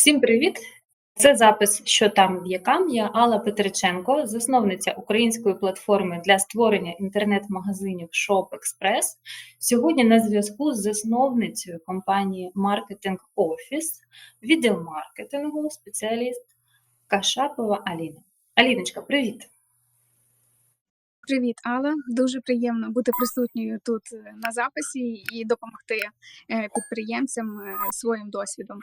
Всім привіт! Це запис Що там в'якам. Я Алла Петриченко, засновниця української платформи для створення інтернет-магазинів Shop. Сьогодні на зв'язку з засновницею компанії Marketing Office, відділ маркетингу, спеціаліст Кашапова Аліна. Аліночка, привіт! Привіт, Алла. Дуже приємно бути присутньою тут е, на записі і допомогти е, підприємцям е, своїм досвідом.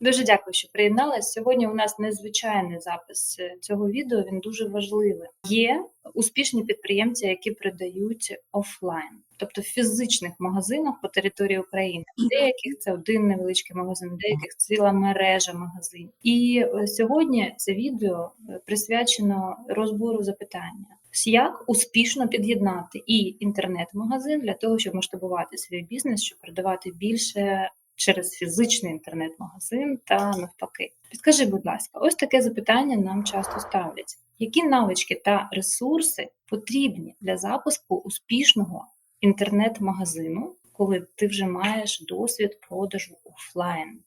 Дуже дякую, що приєдналась. Сьогодні у нас незвичайний запис е, цього відео. Він дуже важливий. Є успішні підприємці, які продають офлайн, тобто в фізичних магазинах по території України. Деяких це один невеличкий магазин, деяких ціла мережа магазинів. І е, сьогодні це відео е, присвячено розбору запитання. Як успішно під'єднати і інтернет-магазин для того, щоб масштабувати свій бізнес, щоб продавати більше через фізичний інтернет-магазин та навпаки. Підкажи, будь ласка, ось таке запитання нам часто ставлять: які навички та ресурси потрібні для запуску успішного інтернет-магазину, коли ти вже маєш досвід продажу офлайн?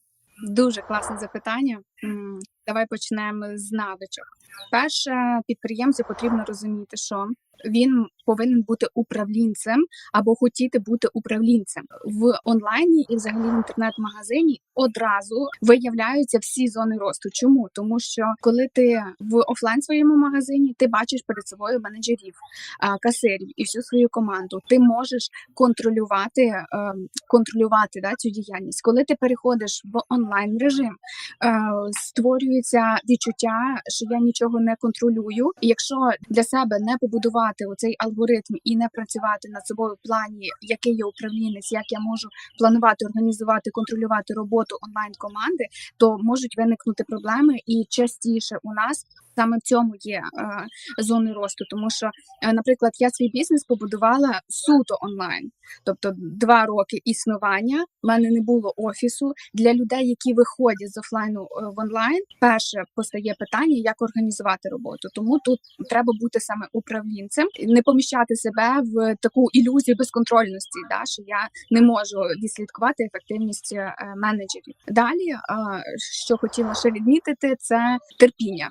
Дуже класне запитання. Давай почнемо з навичок. Перше, підприємцю потрібно розуміти, що він повинен бути управлінцем або хотіти бути управлінцем в онлайні і взагалі в інтернет-магазині. Одразу виявляються всі зони росту. Чому? Тому що коли ти в офлайн своєму магазині, ти бачиш перед собою менеджерів, касирів і всю свою команду. Ти можеш контролювати, ем, контролювати да, цю діяльність. Коли ти переходиш в онлайн режим, е, створюється відчуття, що я нічого не контролюю. І якщо для себе не побудувати оцей алгоритм і не працювати над собою в плані, який я управлінець, як я можу планувати, організувати, контролювати роботу онлайн команди, то можуть виникнути проблеми, і частіше у нас саме в цьому є е, зони росту, тому що, е, наприклад, я свій бізнес побудувала суто онлайн, тобто два роки існування. в мене не було офісу для людей, які виходять з офлайну е, в онлайн. Перше постає питання, як організувати роботу. Тому тут треба бути саме управлінцем, не поміщати себе в таку ілюзію безконтрольності, да що я не можу відслідкувати ефективність е, менеджерів. Далі, е, що хотіла ще відмітити, це терпіння.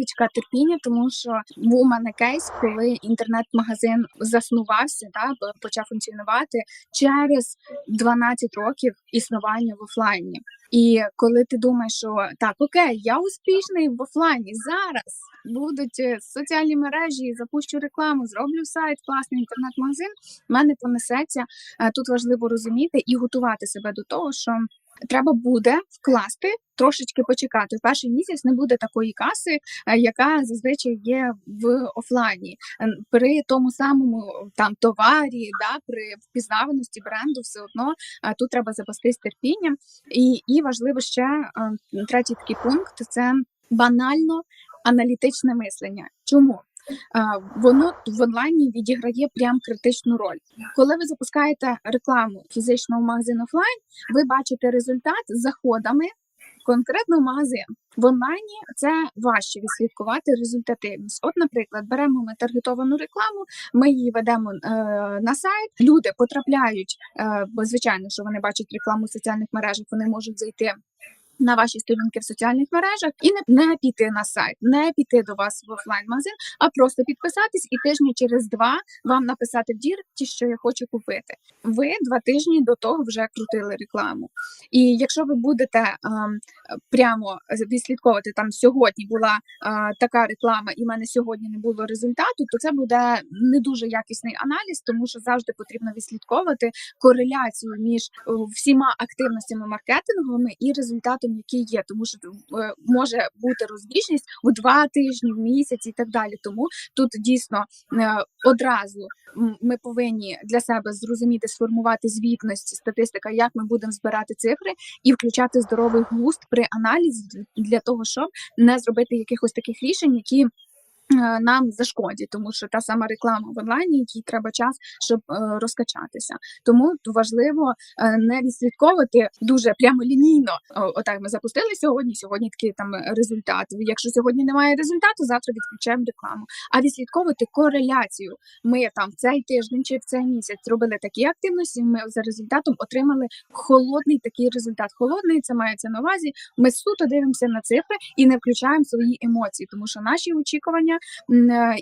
Навичка терпіння, тому що був у мене кейс, коли інтернет-магазин заснувався, да, почав функціонувати через 12 років існування в офлайні. І коли ти думаєш, що так, окей, я успішний в офлайні, зараз будуть е, соціальні мережі, запущу рекламу, зроблю сайт, класний інтернет-магазин, в мене понесеться. Е, Тут важливо розуміти і готувати себе до того, що треба буде вкласти. Трошечки почекати в перший місяць не буде такої каси, е, яка зазвичай є в офлайні. Е, При тому самому там товарі, да, при впізнаваності бренду, все одно е, тут треба запастись терпінням. І, і важливо ще е, третій такий пункт це банально аналітичне мислення. Чому? Воно в онлайні відіграє прям критичну роль. Коли ви запускаєте рекламу фізичного магазину офлайн, ви бачите результат з заходами конкретно магазин. В онлайні це важче відслідкувати результативність. От, наприклад, беремо ми таргетовану рекламу, ми її ведемо е, на сайт. Люди потрапляють, е, бо звичайно, що вони бачать рекламу в соціальних мережах, вони можуть зайти. На ваші сторінки в соціальних мережах і не, не піти на сайт, не піти до вас в офлайн магазин, а просто підписатись і тижні через два вам написати в діректі, що я хочу купити. Ви два тижні до того вже крутили рекламу. І якщо ви будете ем, прямо відслідковувати там сьогодні була е, така реклама, і в мене сьогодні не було результату, то це буде не дуже якісний аналіз, тому що завжди потрібно відслідковувати кореляцію між е, всіма активностями маркетинговими і результатом, який є, тому що е, може бути розбіжність у два тижні, в місяць і так далі. Тому тут дійсно е, одразу ми повинні для себе зрозуміти, сформувати звітність, статистика, як ми будемо збирати цифри і включати здоровий глузд при аналізі для того, щоб не зробити якихось таких рішень, які нам зашкодять, тому що та сама реклама в онлайні, їй треба час, щоб е, розкачатися. Тому важливо е, не відслідковувати дуже прямо лінійно. О, Отак ми запустили сьогодні. Сьогодні такий там результат. Якщо сьогодні немає результату, завтра відключаємо рекламу. А відслідковувати кореляцію. Ми там в цей тиждень чи в цей місяць зробили такі активності. Ми за результатом отримали холодний такий результат. Холодний це мається на увазі. Ми суто дивимося на цифри і не включаємо свої емоції, тому що наші очікування е,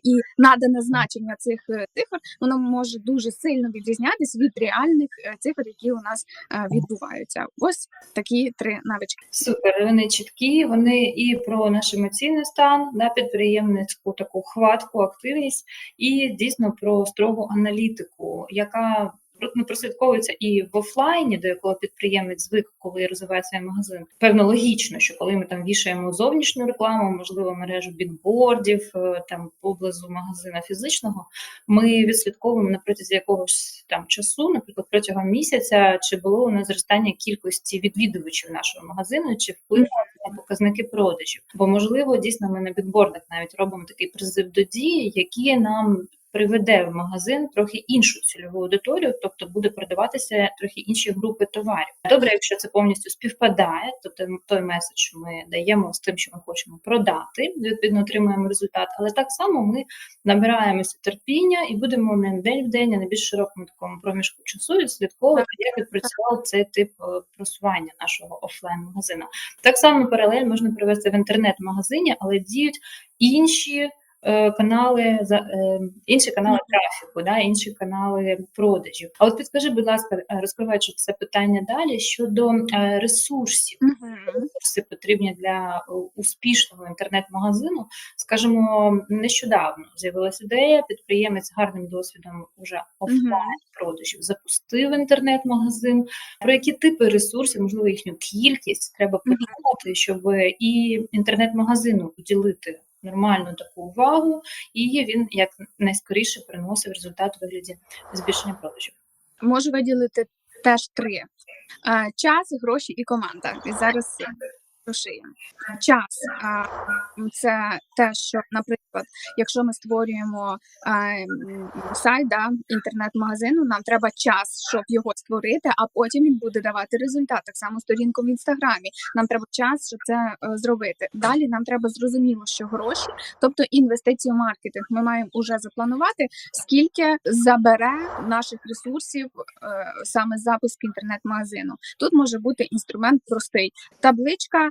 і надане значення цих е, цифр воно може дуже сильно відрізнятися від реальних е, цифр, які у нас е, відбуваються. Ось такі три навички. Супер, вони чіткі, вони і про наш емоційний стан, да, підприємницьку таку хватку, активність, і дійсно про строгу аналітику, яка ну, прослідковується і в офлайні, до якого підприємець звик, коли розвиває свій магазин. Певно, логічно, що коли ми там вішаємо зовнішню рекламу, можливо, мережу бікбордів е, там поблизу магазина фізичного, ми відслідковуємо на протязі якогось там часу, наприклад, протягом місяця, чи було у нас зростання кількості відвідувачів нашого магазину, чи вплив на показники продажів. Бо можливо, дійсно, ми на бікбордах навіть робимо такий призив до дії, який нам приведе в магазин трохи іншу цільову аудиторію, тобто буде продаватися трохи інші групи товарів. Добре, якщо це повністю співпадає, то той- той меседж ми даємо з тим, що ми хочемо продати, відповідно отримуємо результат. Але так само ми набираємося терпіння і будемо не день в день, а на більш широкому такому проміжку часу відслідковувати, як відпрацював цей тип е, просування нашого офлайн магазину. Так само паралель можна привести в інтернет-магазині, але діють інші. Е, Канали е, інші канали трафіку, да, інші канали продажів. А от підкажи, будь ласка, е, розкриваючи це питання далі щодо ресурсів, ресурси потрібні для успішного інтернет-магазину. Скажімо, нещодавно з'явилася ідея, підприємець з гарним досвідом уже офлайн продажів запустив інтернет-магазин. Про які типи ресурсів, можливо, їхню кількість треба подумати, щоб і інтернет-магазину уділити нормальну таку увагу, і він як найскоріше приносив результат у вигляді збільшення продажів. Можу виділити теж три: час, гроші і команда. І зараз розшиємо. Час це те, що, наприклад, якщо ми створюємо сайт да, інтернет-магазину, нам треба час, щоб його створити, а потім він буде давати результат. Так само сторінку в інстаграмі. Нам треба час, щоб це е, зробити. Далі нам треба зрозуміло, що гроші, тобто інвестиції в маркетинг, ми маємо вже запланувати, скільки забере наших ресурсів е, саме запуск інтернет-магазину. Тут може бути інструмент простий табличка,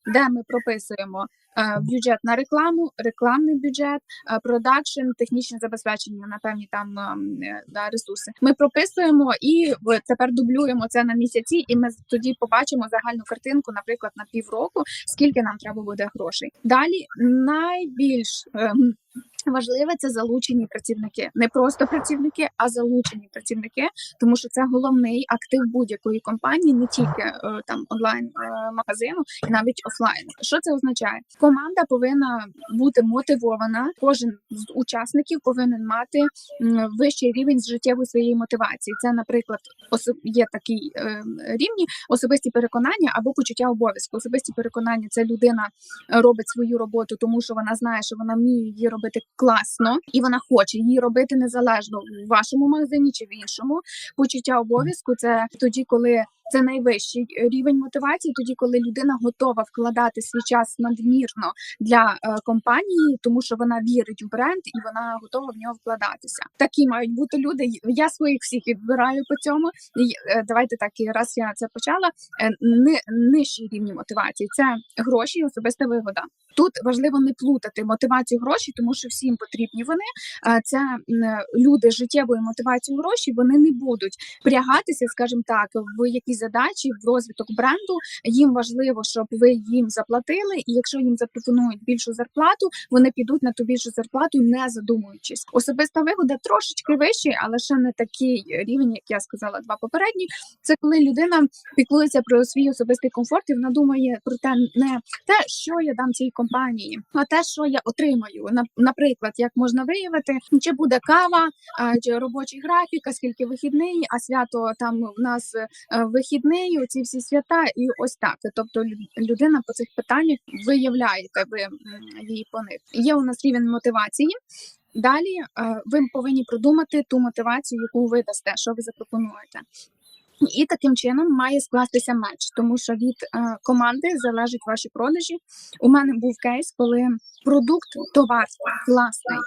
де ми прописуємо. е, Бюджет на рекламу, рекламний бюджет, е, продакшн, технічне забезпечення на певні там е, да, ресурси. Ми прописуємо і тепер дублюємо це на місяці, і ми тоді побачимо загальну картинку, наприклад, на півроку, скільки нам треба буде грошей. Далі найбільш важливе це залучені працівники, не просто працівники, а залучені працівники, тому що це головний актив будь-якої компанії, не тільки там онлайн магазину, і навіть офлайн. Що це означає? Команда повинна бути мотивована. Кожен з учасників повинен мати вищий рівень з життєвої своєї мотивації. Це, наприклад, є такі е, рівні особисті переконання або почуття обов'язку. Особисті переконання це людина е, робить свою роботу, тому що вона знає, що вона вміє її робити класно, і вона хоче її робити незалежно в вашому магазині чи в іншому. Почуття обов'язку це тоді, коли це найвищий е, рівень мотивації, тоді коли людина готова вкладати свій час надмірно для е, компанії, тому що вона вірить в бренд і вона готова в нього вкладатися. Такі мають бути люди. Я своїх всіх відбираю по цьому. І, е, давайте так, і раз я це почала. Ни, нижчі рівні мотивації це гроші і особиста вигода. Тут важливо не плутати мотивацію гроші, тому що всім потрібні вони. Це люди з життєвою мотивацією гроші. Вони не будуть впрягатися, скажімо так, в якісь задачі в розвиток бренду. Їм важливо, щоб ви їм заплатили, і якщо їм запропонують більшу зарплату, вони підуть на ту більшу зарплату, не задумуючись. Особиста вигода трошечки вищий, але ще не такий рівень, як я сказала, два попередні. Це коли людина піклується про свій особистий комфорт, і вона думає про те, не те, що я дам цій компанії, а те, що я отримаю. На- Наприклад, як можна виявити, чи буде кава, чи робочий графік, а скільки вихідний, а свято там в нас е, в вихідний, оці всі свята, і ось так. Тобто людина по цих питаннях виявляє ви її по них. Є у нас рівень мотивації. Далі е, ви повинні продумати ту мотивацію, яку ви дасте, що ви запропонуєте. І таким чином має скластися меч, тому що від е, команди залежать ваші продажі. У мене був кейс, коли продукт, товар класний,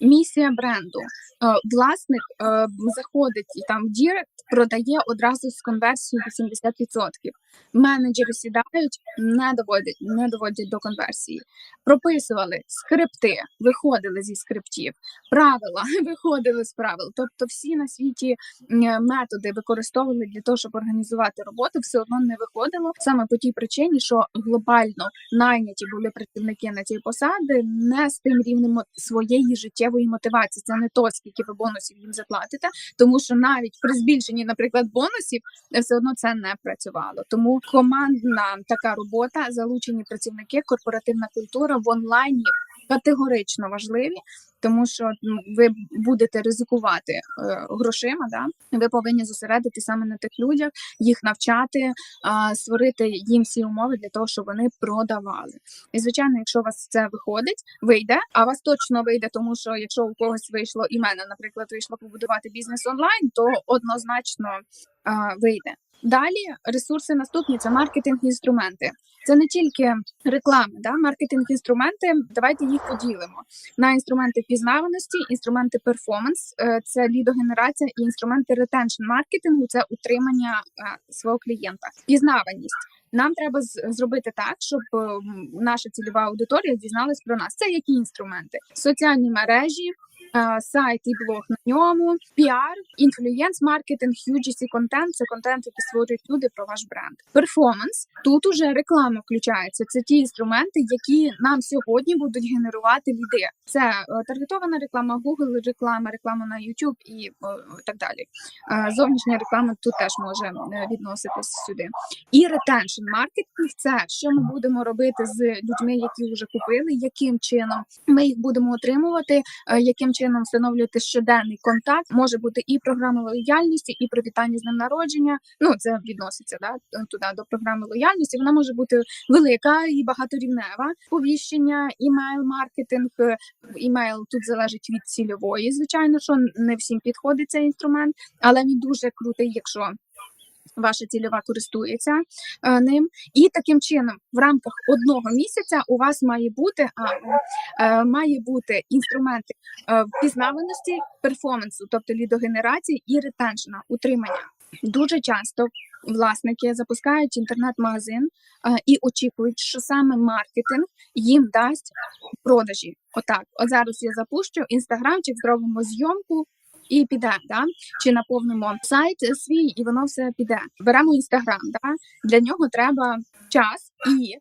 місія бренду. Е, власник е, заходить і там в Дірект, продає одразу з конверсією 80%. Менеджери сідають, не доводять, не доводять до конверсії. Прописували скрипти, виходили зі скриптів, правила виходили з правил. Тобто, всі на світі методи використовували для того, щоб організувати роботу, все одно не виходило саме по тій причині, що глобально найняті були працівники на ці посади не з тим рівнем своєї життєвої мотивації. Це не то, скільки ви бонусів їм заплатите, тому що навіть при збільшенні, наприклад, бонусів е, все одно це не працювало. Тому командна така робота, залучені працівники, корпоративна культура в онлайні категорично важливі, тому що ну, ви будете ризикувати е, грошима. Да? Ви повинні зосередити саме на тих людях, їх навчати, а, створити їм всі умови для того, щоб вони продавали. І звичайно, якщо у вас це виходить, вийде, а вас точно вийде, тому що якщо у когось вийшло і мене, наприклад, вийшло побудувати бізнес онлайн, то однозначно а, вийде. Далі ресурси наступні це маркетинг-інструменти. Це не тільки реклама, да? маркетинг-інструменти. Давайте їх поділимо на інструменти впізнаваності, інструменти перформанс, е, це лідогенерація і інструменти ретеншн маркетингу це утримання е, свого клієнта. Впізнаваність. Нам треба зробити так, щоб наша цільова аудиторія дізналась про нас. Це які інструменти? Соціальні мережі, сайт і блог на ньому, піар, інфлюєнс маркетинг, UGC контент це контент, який створюють люди про ваш бренд. Перформанс тут уже реклама включається. Це ті інструменти, які нам сьогодні будуть генерувати ліди. Це е, таргетована реклама, Google реклама, реклама на YouTube і е, так далі. Е, Зовнішня реклама тут теж може е, відноситись сюди. І ретеншн маркетинг це що ми будемо робити з людьми, які вже купили, яким чином ми їх будемо отримувати, е, яким чином встановлювати щоденний контакт. Може бути і програма лояльності, і привітання з ним народження. Ну це відноситься да туди до програми лояльності. Вона може бути велика і багаторівнева. Повіщення, імейл маркетинг. Е, Імейл тут залежить від цільової. Звичайно, що не всім підходить цей інструмент, але він дуже крутий, якщо ваша цільова користується е, ним. І таким чином, в рамках одного місяця у вас має бути а, е, має бути інструменти е, впізнаваності, перформансу, тобто лідогенерації і ретеншена, утримання. Дуже часто власники запускають інтернет-магазин е, і очікують, що саме маркетинг їм дасть продажі. Отак, от зараз я запущу інстаграмчик, зробимо зйомку. І піде, да? чи наповнимо сайт свій, і воно все піде. Беремо інстаграм. Да? Для нього треба час і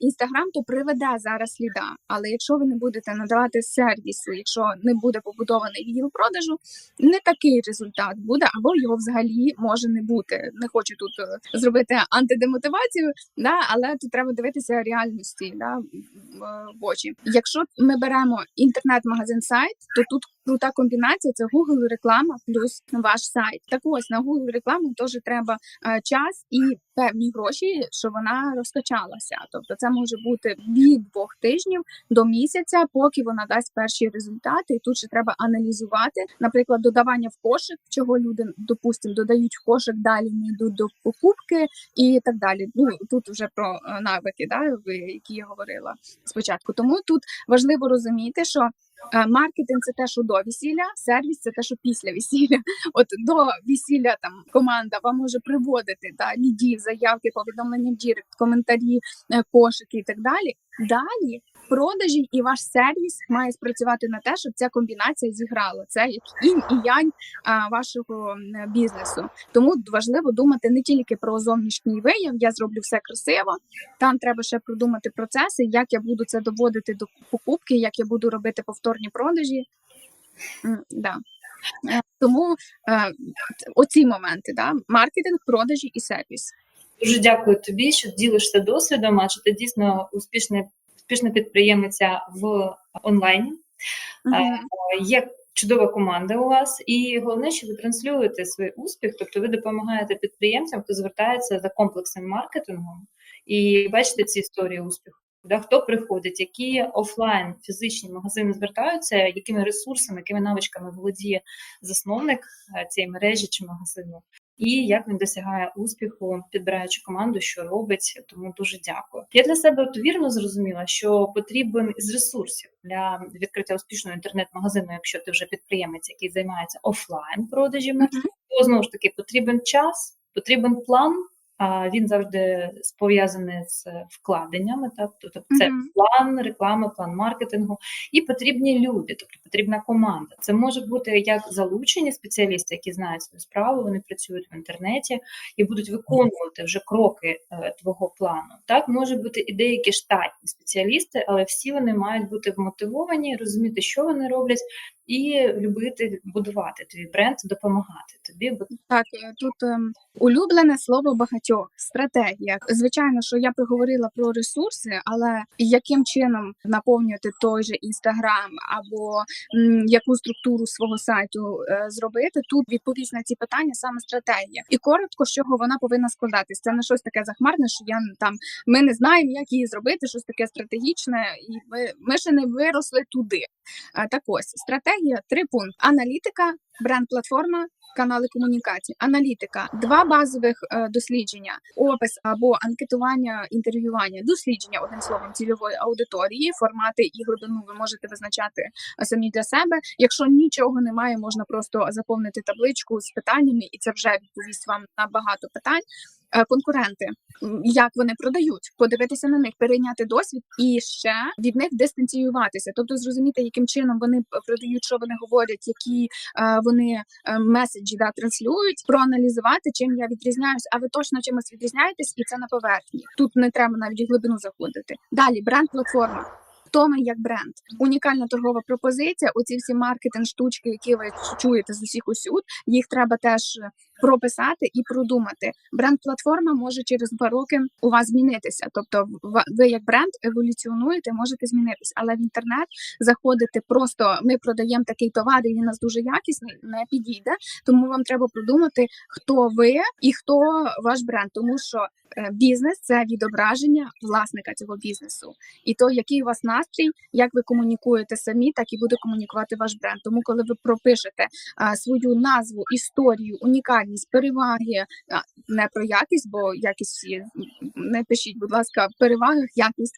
інстаграм то приведе зараз сліда. Але якщо ви не будете надавати сервісу, якщо не буде побудований відділ продажу, не такий результат буде, або його взагалі може не бути. Не хочу тут е, зробити антидемотивацію, да, але тут треба дивитися реальності да, в очі. Якщо ми беремо інтернет-магазин сайт, то тут крута комбінація це Google реклама плюс ваш сайт. Так ось на Google рекламу теж треба е, час і певні гроші, щоб вона розкачалася. Тобто це може бути від двох тижнів до місяця, поки вона дасть перші результати. І тут ще треба аналізувати, наприклад, додавання в кошик, чого люди допустимо додають в кошик, далі не йдуть до покупки і так далі. Ну тут вже про е, навики, да, які я говорила спочатку. Тому тут важливо розуміти, що маркетинг це те, що до весілля, сервіс це те, що після весілля. От до весілля там команда вам може приводити та лідів, заявки, повідомлення в Дірект, коментарі, е, кошики і так далі. Далі продажі і ваш сервіс має спрацювати на те, щоб ця комбінація зіграла. Це як інь і янь вашого бізнесу. Тому важливо думати не тільки про зовнішній вияв, я зроблю все красиво. Там треба ще продумати процеси, як я буду це доводити до покупки, як я буду робити повторні продажі. Да. Е, Тому е, оці моменти, да, маркетинг, продажі і сервіс. Дуже дякую тобі, що ділишся досвідом, адже ти дійсно успішний, успішна підприємиця в онлайні. Е, Є чудова команда у вас, і головне, що ви транслюєте свій успіх, тобто ви допомагаєте підприємцям, хто звертається за комплексним маркетингом, і бачите ці історії успіху. Да, хто приходить, які офлайн фізичні магазини звертаються, якими ресурсами, якими навичками володіє засновник е, цієї мережі чи магазину, і як він досягає успіху, підбираючи команду, що робить. Тому дуже дякую. Я для себе от вірно зрозуміла, що потрібен із ресурсів для відкриття успішного інтернет-магазину, якщо ти вже підприємець, який займається офлайн продажами, Мгм. то знову ж таки потрібен час, потрібен план. Він завжди пов'язаний з вкладеннями, так тобто це Мгм. план реклами, план маркетингу, і потрібні люди, тобто потрібна команда. Це може бути як залучені спеціалісти, які знають свою справу, вони працюють в інтернеті і будуть виконувати вже кроки е, твого плану. Так може бути і деякі штатні спеціалісти, але всі вони мають бути вмотивовані, розуміти, що вони роблять, і любити будувати твій бренд, допомагати тобі. бо Так, е, тут ем, улюблене слово багатьох стратегія. Звичайно, що я проговорила про ресурси, але яким чином наповнювати той же інстаграм або м, яку структуру свого сайту е, зробити, тут відповість на ці питання саме стратегія. І коротко, з чого вона повинна складатись. Це не щось таке захмарне, що я там ми не знаємо, як її зробити, щось таке стратегічне, і ми, ми ще не виросли туди. Е, Так ось стратегія три пункти: аналітика, бренд-платформа, канали комунікації, аналітика, два базових е, дослідження, опис або анкетування, інтерв'ювання, дослідження одним словом цільової аудиторії, формати і глибину ви можете визначати е, самі для себе. Якщо нічого немає, можна просто заповнити табличку з питаннями, і це вже відповість вам на багато питань. Е, Конкуренти, як вони продають, подивитися на них, перейняти досвід і ще від них дистанціюватися, тобто зрозуміти, яким чином вони продають, що вони говорять, які е, вони е, меседжі да, транслюють, проаналізувати, чим я відрізняюсь. А ви точно чимось відрізняєтесь, і це на поверхні. Тут не треба навіть глибину заходити. Далі бренд платформа. Хто ми як бренд? Унікальна торгова пропозиція. Оці всі маркетинг штучки, які ви чуєте з усіх усюд, їх треба теж прописати і продумати. Бренд-платформа може через два роки у вас змінитися. Тобто, ви як бренд еволюціонуєте, можете змінитися, але в інтернет заходити просто ми продаємо такий товар, і він у нас дуже якісний, не підійде. Тому вам треба продумати, хто ви і хто ваш бренд, тому що е, бізнес це відображення власника цього бізнесу, і то, який у вас настрій, як ви комунікуєте самі, так і буде комунікувати ваш бренд. Тому, коли ви пропишете а, свою назву, історію, унікальність, переваги, а, не про якість, бо якість не пишіть, будь ласка, в перевагах якість.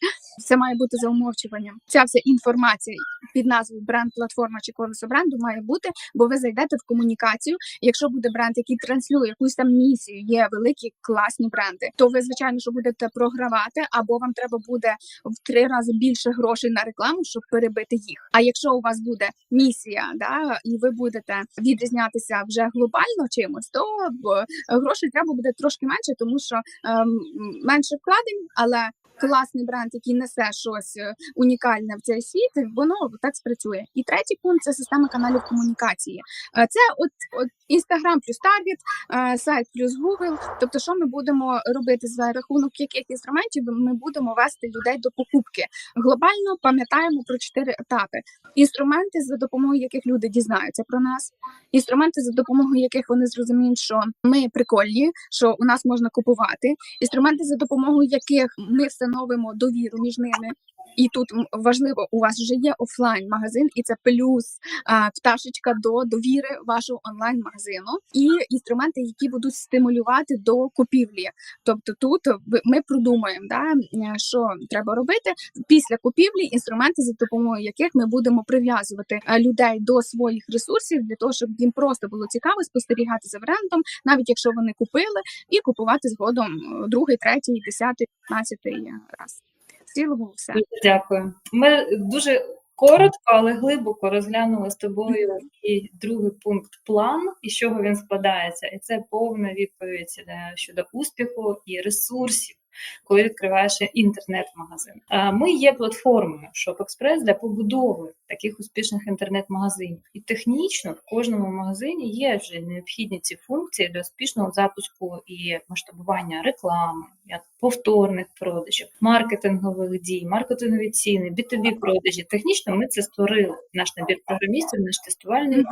Це має бути за умовчуванням. Ця вся інформація під назвою бренд, платформа чи колесо бренду має бути, бо ви зайдете в комунікацію. Якщо буде бренд, який транслює якусь там місію, є великі класні бренди, то ви звичайно що будете програвати, або вам треба буде в три рази більше грошей на рекламу, щоб перебити їх. А якщо у вас буде місія, да і ви будете відрізнятися вже глобально чимось, то б, грошей треба буде трошки менше, тому що ем, менше вкладень, але класний бренд, який несе щось е, унікальне в цей світ, воно так спрацює. І третій пункт це система каналів комунікації. Е, Це от, Instagram плюс Target, е, сайт плюс Google. Тобто, що ми будемо робити за рахунок яких інструментів ми будемо вести людей до покупки. Глобально пам'ятаємо про чотири етапи: інструменти, за допомогою яких люди дізнаються про нас, інструменти, за допомогою яких вони зрозуміють, що ми прикольні, що у нас можна купувати, інструменти, за допомогою яких ми встановимо довіру між ними. І тут важливо, у вас вже є офлайн магазин, і це плюс а, пташечка до довіри вашого онлайн магазину, і інструменти, які будуть стимулювати до купівлі. Тобто, тут ви- ми продумаємо, да, е, що треба робити після купівлі, інструменти, за допомогою яких ми будемо прив'язувати е, людей до своїх ресурсів для того, щоб їм просто було цікаво спостерігати за брендом, навіть якщо вони купили, і купувати згодом е, другий, третій, десятий, п'ятнадцятий раз. Цілому все. Дякую. Ми дуже коротко, але глибоко розглянули з тобою і другий пункт план, і з чого він складається. І це повна відповідь е, щодо успіху і ресурсів. Коли відкриваєш інтернет-магазин, А ми є платформою ShopExpress для побудови таких успішних інтернет-магазинів. І технічно в кожному магазині є вже необхідні ці функції для успішного запуску і масштабування реклами, як повторних продажів, маркетингових дій, маркетингові ціни, B2B продажі. Технічно ми це створили. Наш набір програмістів, наш тестувальний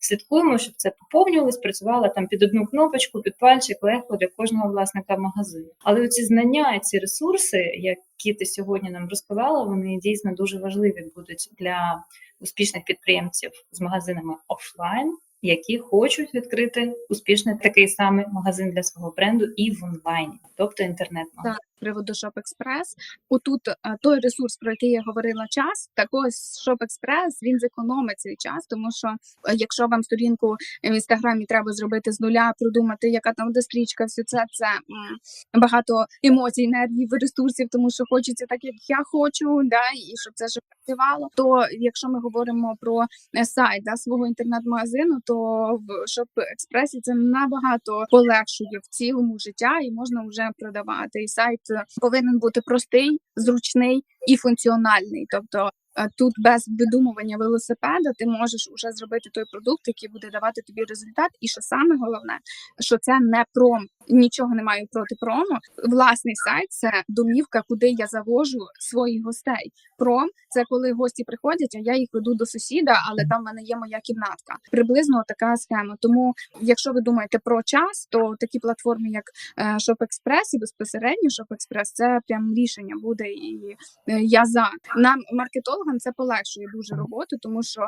слідкуємо, щоб це поповнювалось, працювало там під одну кнопочку, під пальчик, легко для кожного власника магазину. Але оці знання, ці ресурси, які ти сьогодні нам розказала, вони дійсно дуже важливі будуть для успішних підприємців з магазинами офлайн, які хочуть відкрити успішний такий самий магазин для свого бренду і в онлайні, тобто інтернет-магазин. Приводу ShopExpress. Отут е, той ресурс, про який я говорила, час. Так ось ShopExpress, він зекономить цей час, тому що е, якщо вам сторінку в інстаграмі треба зробити з нуля, продумати, яка там буде стрічка, все це це багато емоцій, нервів, ресурсів, тому що хочеться так, як я хочу, да, і щоб це ж працювало. То якщо ми говоримо про е, сайт да, свого інтернет-магазину, то в ShopExpress це набагато полегшує в цілому життя і можна вже продавати. І сайт повинен бути простий, зручний і функціональний. Тобто е, тут без видумування велосипеда ти можеш уже зробити той продукт, який буде давати тобі результат. І що саме головне, що це не пром. Нічого не маю проти прому. Власний сайт це домівка, куди я завожу своїх гостей. Пром це коли гості приходять, а я їх веду до сусіда, але там в мене є моя кімнатка. Приблизно така схема. Тому, якщо ви думаєте про час, то такі платформи, як е, ShopExpress і безпосередньо ShopExpress, це прям рішення буде. І е, я за нам, маркетологам, це полегшує дуже роботу, тому що е,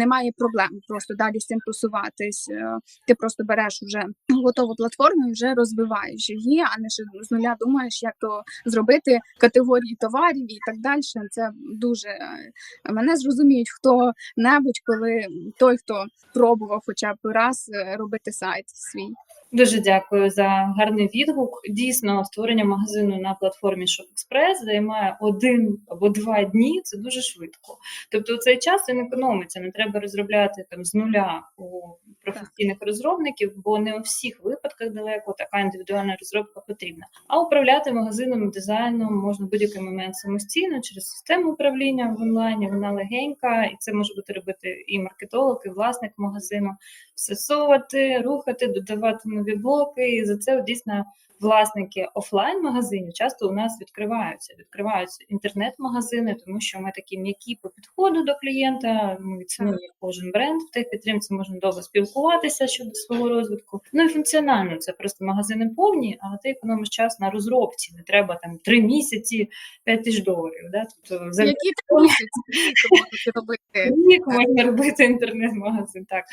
немає проблем просто далі з цим просуватись. Е, ти просто береш вже готову платформу і вже розвиваєш її, а не ще з нуля думаєш, як то зробити категорії товарів і так далі. Це дуже е, мене зрозуміють хто небудь, коли той, хто пробував хоча б раз е, робити сайт свій. Дуже дякую за гарний відгук. Дійсно, створення магазину на платформі ShopExpress займає один або два дні. Це дуже швидко. Тобто, у цей час він економиться. Не треба розробляти там з нуля у професійних розробників, бо не у всіх випадках далеко така індивідуальна розробка потрібна. А управляти магазином дизайном можна в будь-який момент самостійно через систему управління в онлайні. Вона легенька, і це може бути робити і маркетолог, і власник магазину. Всесовувати, рухати, додавати нові блоки. І за це дійсно власники офлайн магазинів часто у нас відкриваються. Відкриваються інтернет-магазини, тому що ми такі м'які по підходу до клієнта. Ми цінуємо кожен бренд в тих підтримці можна довго спілкуватися щодо свого розвитку. Ну і функціонально це просто магазини повні, але ти економиш час на розробці. Не треба там три місяці 5 тисяч доларів. Да? Тобто за Які ти місяці робити? Рік можна робити інтернет-магазин. Так.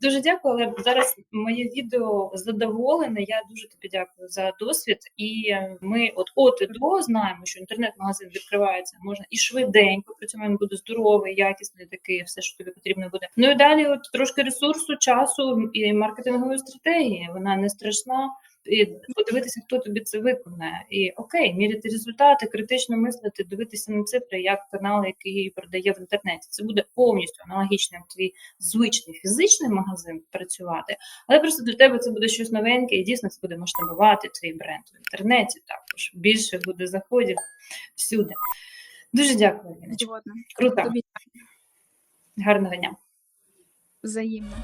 дуже дякую. Але зараз моє відео задоволене. Я дуже тобі дякую за досвід. І ми от от і до знаємо, що інтернет-магазин відкривається можна і швиденько. При цьому він буде здоровий, якісний такий, все, що тобі потрібно буде. Ну і далі, от трошки ресурсу, часу і маркетингової стратегії. Вона не страшна. І подивитися, хто тобі це виконає, і окей, міряти результати, критично мислити, дивитися на цифри, як канал, який продає в інтернеті. Це буде повністю аналогічно як твій звичний фізичний магазин працювати, але просто для тебе це буде щось новеньке, і дійсно це буде масштабувати твій бренд в інтернеті. Також більше буде заходів всюди. Дуже дякую, Ліночка. Згодна. Круто, гарного дня. взаємно.